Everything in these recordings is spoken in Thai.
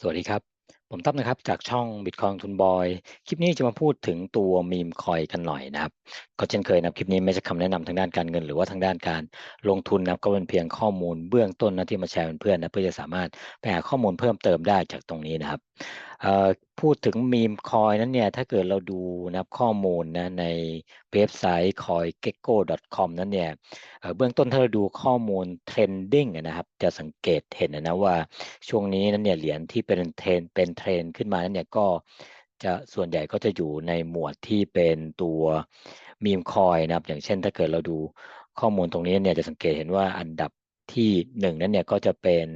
สวัสดีครับ ผมตั้มนะครับจากช่อง Bitcoin ทุนบอย คลิปนี้จะมาพูดถึงตัวมีมคอยกันหน่อยนะครับ ก็เช่นเคยนะคลิปนี้ไม่ใช่คำแนะนำทางด้านการเงิน หรือว่าทางด้านการลงทุนนะก็เป็นเพียงข้อมูลเบื้องต้นนะที่มาแชร์เพื่อนๆนะเพื่อจะสามารถไปหาข้อมูลเพิ่มเติมได้จากตรงนี้นะครับ พูดถึงมีมคอยนั้นเนี่ย ถ้าเกิดเราดูนะครับข้อมูลนะในเว็บไซต์ coingecko.com นั้นเนี่ยเบื้องต้นถ้าเราดูข้อมูล trending นะครับ จะสังเกตเห็นนะว่าช่วงนี้นั้นเนี่ยเหรียญที่เป็นเทรนเป็นเทรนขึ้นมานั้นเนี่ยก็จะส่วนใหญ่ก็จะอยู่ในหมวดที่เป็นตัวมีมคอยนะครับ อย่างเช่นถ้าเกิดเราดูข้อมูลตรงนี้เนี่ยจะสังเกตเห็นว่าอันดับที่หนึ่งนั้นเนี่ยก็จะเป็น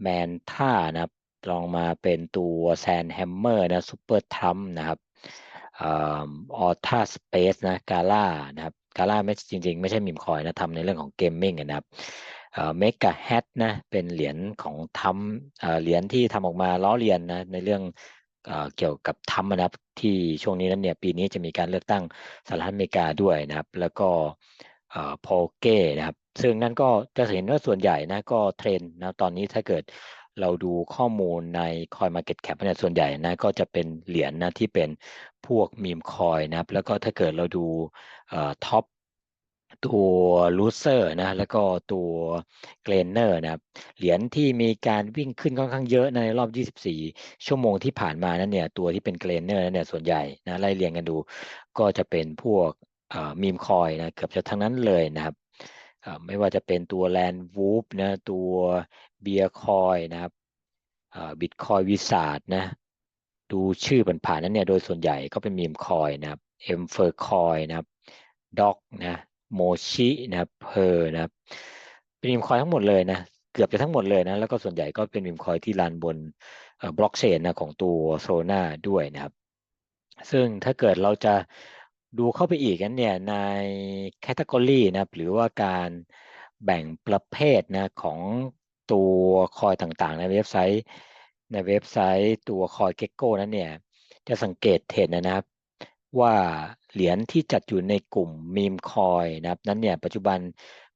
แมนท่านะครับ ลองมาเป็นตัวแซนแฮมเมอร์นะซูเปอร์ทัมนะครับออท่าสเปซนะกาล่านะครับกาล่าไม่จริง ๆ ไม่ใช่มิมคอยนะทำในเรื่องของเกมมิ่งนะครับเมกะแฮทนะเป็นเหรียญของทำเหรียญที่ทำออกมาล้อเลียนนะในเรื่องเกี่ยวกับทำนะครับที่ช่วงนี้นั้นเนี่ยปีนี้จะมีการเลือกตั้งสหรัฐอเมริกาด้วยนะครับ แล้วก็โพเก้นะครับซึ่งนั่นก็จะเห็นว่าส่วนใหญ่นะก็เทรนนะตอนนี้ถ้าเกิด เราดูข้อมูลใน Coin Market Cap เนี่ยส่วนใหญ่นะก็จะเป็นเหรียญนะที่เป็นพวกมีมคอยนะครับ แล้วก็ถ้าเกิดเราดูท็อปตัวลูเซอร์นะแล้วก็ตัวเกรนเนอร์นะครับเหรียญที่มีการวิ่งขึ้นค่อนข้างเยอะในรอบ 24 ชั่วโมงที่ผ่านมานั้นเนี่ยตัวที่เป็นเกรนเนอร์นั้นเนี่ยส่วนใหญ่นะไล่เรียงกันดูก็จะเป็นพวกมีมคอยนะเกือบจะทั้งนั้นเลยนะครับ ไม่ว่าจะเป็นตัวแลนด์วูฟนะตัวเบียร์คอยนะครับบิตคอยวิสาดนะดูชื่อผ่านๆนั้นเนี่ยโดยส่วนใหญ่ก็เป็นมีมคอยนะครับเอ็มเฟอร์คอยนะครับด็อกนะโมชินะเพอร์นะครับเป็นมีมคอยทั้งหมดเลยนะเกือบจะทั้งหมดเลยนะแล้วก็ส่วนใหญ่ก็เป็นมีมคอยที่รันบนบล็อกเชนนะของตัวโซนาด้วยนะครับ ซึ่งถ้าเกิดเราจะ ดูเข้าไปอีกนั้นเนี่ยในแคตตากรีนะครับหรือว่าการแบ่งประเภทนะของตัวคอยต่างๆ ในเว็บไซต์ ในเว็บไซต์ตัวคอยเก็กโก้นั้นเนี่ยจะสังเกตเห็นนะครับ ว่าเหรียญที่จัดอยู่ในกลุ่มมีมคอยนะครับนั้นเนี่ยปัจจุบัน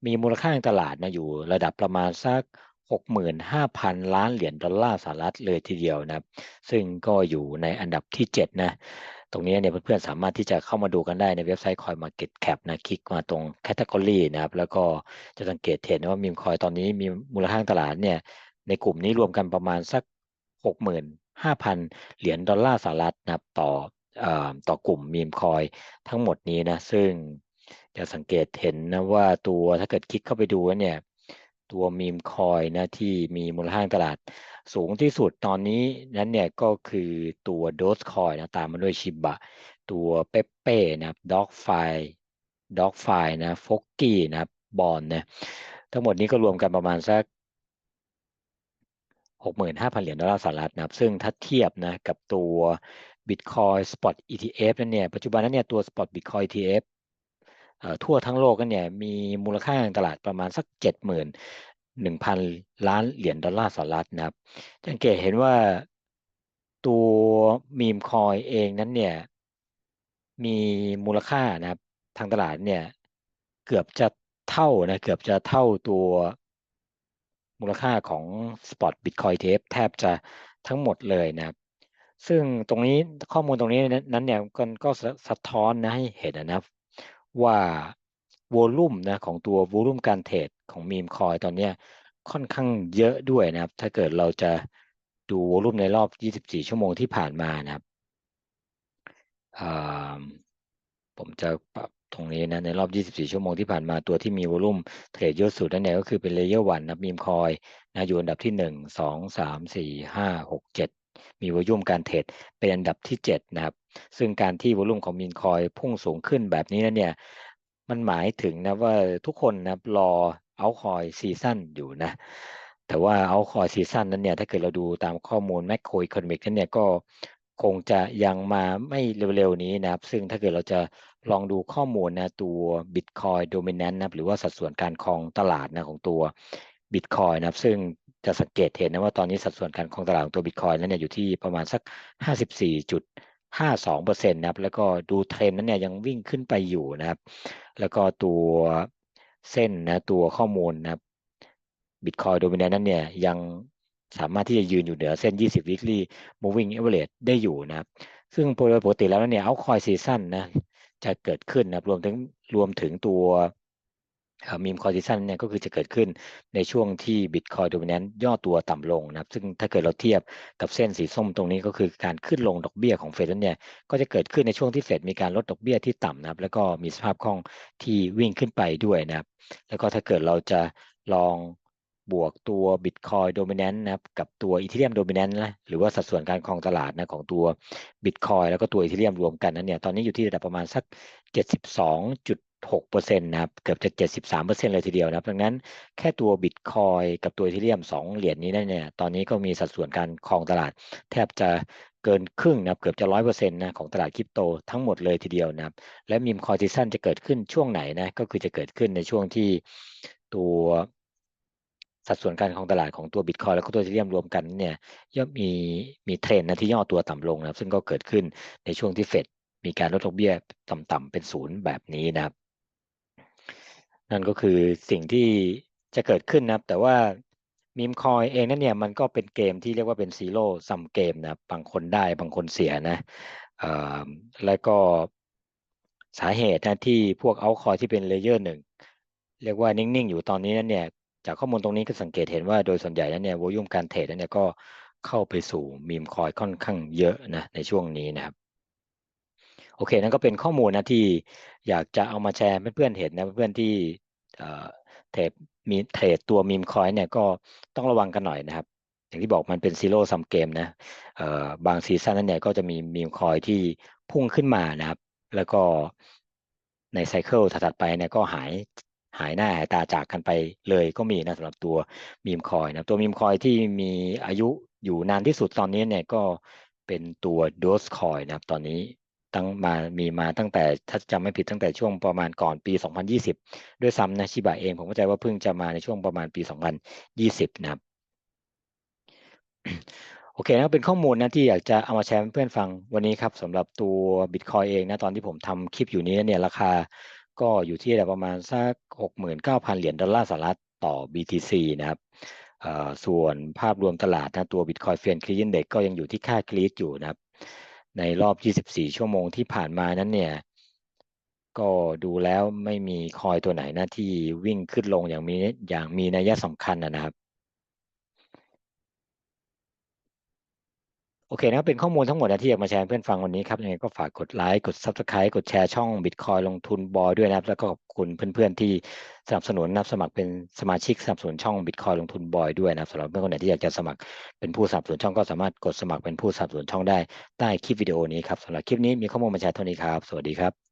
มีมูลค่าในตลาดนะอยู่ระดับประมาณสัก65,000 ล้านเหรียญดอลลาร์สหรัฐเลยทีเดียวนะครับ ซึ่งก็อยู่ในอันดับที่ 7 นะ รงนี้เนี่ยเพื่อนๆสามารถที่จะเข้ามาดูกันได้ในเว็บไซต์ Coin Market Cap นะคลิกมาตรง Category นะครับแล้วก็จะสังเกตเห็นว่ามีมคอยตอนนี้มีมูลค่าตลาดเนี่ยในกลุ่มนี้รวมกันประมาณสัก 65,000 เหรียญดอลลาร์สหรัฐนะครับต่อต่อกลุ่มมีมคอยทั้งหมดนี้นะซึ่งจะสังเกตเห็นนะว่าตัวถ้าเกิดคลิกเข้าไปดูเนี่ยตัวมีมคอยนะที่มีมูลค่าตลาด สูงที่สุดตอนนี้นั้นเนี่ยก็คือตัวโดสคอยนะตามมาด้วยชิบะ ตัวเปเป้นะครับด็อกไฟด็อกไฟนะฟกกี้นะครับบอลนะทั้งหมดนี้ก็รวมกันประมาณสักหกหมื่นห้าพันเหรียญดอลลาร์สหรัฐนะครับ ซึ่งถ้าเทียบนะกับตัว Bitcoin Spot ETF นั่นเนี่ย ปัจจุบันนั้นเนี่ยตัว Spot Bitcoin ETF ทั่วทั้งโลกกันเนี่ยมีมูลค่าทางตลาดประมาณสักเจ็ดหนึ่งพันล้านเหรียญดอลลาร์สหรัฐนะครับสังเกตเห็นว่าตัวมีมคอยเองนั้นเนี่ยมีมูลค่านะครับทางตลาดเนี่ยเกือบจะเท่านะเกือบจะเท่าตัวมูลค่าของ Spot Bitcoin ETF แทบจะทั้งหมดเลยนะครับ ซึ่งตรงนี้ข้อมูลตรงนี้นั้นเนี่ยก็สะท้อนนะให้เห็นนะครับว่า โวลุ่มนะของตัวโวลุ่มการเทรดของมีมคอยตอนนี้ค่อนข้างเยอะด้วยนะครับ ถ้าเกิดเราจะดูโวลุ่มในรอบ 24 ชั่วโมงที่ผ่านมานะครับผมจะปรับตรงนี้นะในรอบ 24 ชั่วโมงที่ผ่านมาตัวที่มีโวลุ่มเทรดเยอะสุดนั่นเองก็คือเป็นเลเยอร์วันนะมีมคอยนะอยู่อันดับที่ 1 2 3 4 5 6 7 มีวอลุ่มการเทรดเป็นอันดับที่ 7 นะครับ ซึ่งการที่วอลุ่มของมีนคอยพุ่งสูงขึ้นแบบนี้นะเนี่ย มันหมายถึงนะว่าทุกคนนะรอเอาคอยซีซั่นอยู่นะ แต่ว่าเอาคอยซีซั่นนั้นเนี่ยถ้าเกิดเราดูตามข้อมูลแมคโครอีคโนมิกนั้นเนี่ยก็คงจะยังมาไม่เร็วๆนี้นะครับ ซึ่งถ้าเกิดเราจะลองดูข้อมูลนะตัว Bitcoin Dominant นะหรือว่าสัดส่วนการครองตลาดนะของตัว Bitcoin นะครับ ซึ่งจะสังเกตเห็นนะว่าตอนนี้สัดส่วนการครองตลาดของตัว Bitcoin นั้นเนี่ยอยู่ที่ประมาณสัก 5.2%นะครับแล้วก็ดูเทรนนั้นเนี่ยยังวิ่งขึ้นไปอยู่นะครับ แล้วก็ตัวเส้นนะตัวข้อมูลนะครับบิตคอยโดมิเนนนั้นเนี่ยยังสามารถที่จะยืนอยู่เหนือเส้น 20 weekly moving average ได้อยู่นะครับ ซึ่งโดยปกติแล้วเนี่ยเอาคอยซีซั่นนะจะเกิดขึ้นนะรวมถึงรวมถึงตัว มีมคอร์ดิชันเนี่ยก็คือจะเกิดขึ้นในช่วงที่บิตคอยโดมิเนนต์ย่อตัวต่ำลงนะครับ ซึ่งถ้าเกิดเราเทียบกับเส้นสีส้มตรงนี้ก็คือการขึ้นลงดอกเบี้ยของเฟดเนี่ยก็จะเกิดขึ้นในช่วงที่เฟดมีการลดดอกเบี้ยที่ต่ำนะครับ แล้วก็มีสภาพคล่องที่วิ่งขึ้นไปด้วยนะครับ แล้วก็ถ้าเกิดเราจะลองบวกตัว Bitcoin Dominant นะครับกับตัว Ethereum Dominant นะหรือว่าสัดส่วนการครองตลาดนะของตัว Bitcoin แล้วก็ตัว Ethereum รวมกันนั้นเนี่ยตอนนี้อยู่ที่ระดับประมาณสัก 72.6%นะครับ เกือบจะ 73%เลยทีเดียวนะครับ ดังนั้นแค่ตัว Bitcoin กับตัว Ethereum 2เหรียญนี้เนี่ย ตอนนี้ก็มีสัดส่วนการครองตลาด แทบจะเกินครึ่งนะครับ เกือบจะร้อยเปอร์เซ็นต์นะของตลาดคริปโตทั้งหมดเลยทีเดียวนะครับ และมีมคอร์ติซันจะเกิดขึ้นช่วงไหนนะ ก็คือจะเกิดขึ้นในช่วงที่ตัวสัดส่วนการของตลาดของตัวบิตคอยแล้วก็ตัวเทเรียมรวมกันเนี่ยย่อมมีมีเทรนนะที่ย่อตัวต่ำลงนะครับ ซึ่งก็เกิดขึ้นในช่วงที่เฟดมีการลดดอกเบี้ยต่ำๆเป็นศูนย์แบบนี้นะครับ นั่นก็คือสิ่งที่จะเกิดขึ้นนะครับ แต่ว่ามีมคอยเองนั่นเนี่ยมันก็เป็นเกมที่เรียกว่าเป็นซีโร่ซัมเกมนะบางคนได้บางคนเสียนะแล้วก็สาเหตุนะที่พวกเอาคอยที่เป็นเลเยอร์หนึ่งเรียกว่านิ่ง ๆ อยู่ตอนนี้นั่นเนี่ยจากข้อมูลตรงนี้ก็สังเกตเห็นว่าโดยส่วนใหญ่แล้วเนี่ยวอลุ่มการเทรดนั่นเนี่ยก็เข้าไปสู่มีมคอยค่อนข้างเยอะนะในช่วงนี้นะครับ โอเค นั่นก็เป็นข้อมูลนะที่อยากจะเอามาแชร์เพื่อนๆเห็นนะเพื่อนๆที่เทรดมีเทรดตัวมีมคอยเนี่ยก็ต้องระวังกันหน่อยนะครับ อย่างที่บอกมันเป็นซีโร่ซัมเกมนะบางซีซั่นนั้นเนี่ยก็จะมีมีมคอยที่พุ่งขึ้นมานะครับ แล้วก็ในไซเคิลถัดไปเนี่ยก็หายหายหน้าหายตาจากกันไปเลยก็มีนะสำหรับตัวมีมคอยนะตัวมีมคอยที่มีอายุอยู่นานที่สุดตอนนี้เนี่ยก็เป็นตัวโดสคอยนะครับตอนนี้ ตั้งมามีมาตั้งแต่ถ้าจำไม่ผิดตั้งแต่ช่วงประมาณก่อนปี 2020 ด้วยซ้ำนะชิบะเองผมเข้าใจว่าเพิ่งจะมาในช่วงประมาณปี 2020 นะครับโอเคนะเป็นข้อมูลนะที่อยากจะเอามาแชร์เพื่อนฟังวันนี้ครับสำหรับตัว Bitcoin เองนะตอนที่ผมทำคลิปอยู่นี้เนี่ยราคาก็อยู่ที่ประมาณสัก 69,000 เหรียญดอลลาร์สหรัฐต่อ BTC นะครับส่วนภาพรวมตลาดนะตัว Bitcoin f i a n c l e a r Index ก็ยังอยู่ที่ค่ากรีดอยู่นะครับ ในรอบ 24 ชั่วโมงที่ผ่านมานั้นเนี่ย ก็ดูแล้วไม่มีคอยตัวไหนนะที่วิ่งขึ้นลงอย่างมีอย่างมีนัยสำคัญนะครับ โอเคนะเป็นข้อมูลทั้งหมดที่อยากมาแชร์เพื่อนฟังวันนี้ครับยังไงก็ฝากกดไลค์กด Subscribe กดแชร์ช่อง Bitcoin ลงทุนบอยด้วยนะครับ แล้วก็ขอบคุณเพื่อนๆที่สนับสนุนนับสมัครเป็นสมาชิกสนับสนุนช่อง Bitcoin ลงทุนบอยด้วยนะครับสำหรับเพื่อนคนไหนที่อยากจะสมัครเป็นผู้สนับสนุนช่องก็สามารถกดสมัครเป็นผู้สนับสนุนช่องได้ใต้คลิปวิดีโอนี้ครับสำหรับคลิปนี้มีข้อมูลมาแชร์เท่านี้ครับ สวัสดีครับ